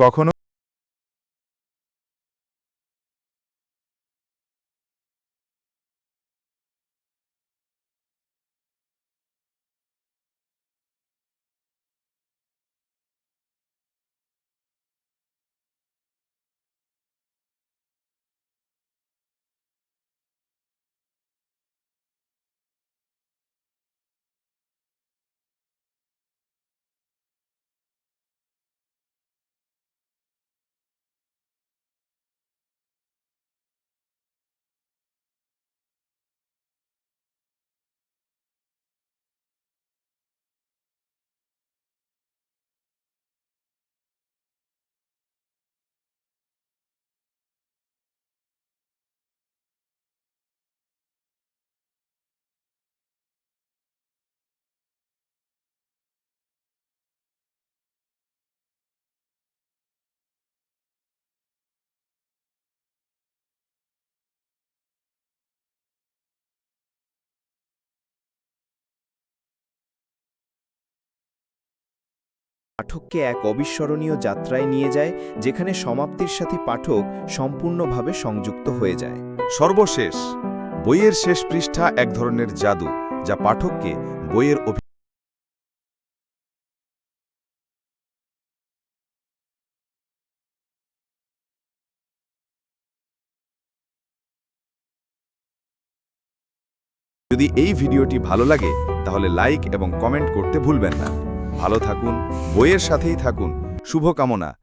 কখনো পাঠককে এক অবিস্মরণীয় যাত্রায় নিয়ে যায়, যেখানে সমাপ্তির সাথে পাঠক সম্পূর্ণভাবে সংযুক্ত হয়ে যায়। সর্বশেষ, বইয়ের শেষ পৃষ্ঠা এক ধরনের জাদু, যা পাঠককে বইয়ের যদি এই ভিডিওটি ভালো লাগে, তাহলে লাইক এবং কমেন্ট করতে ভুলবেন না। ভালো থাকুন বইয়ের সাথেই থাকুন। শুভকামনা।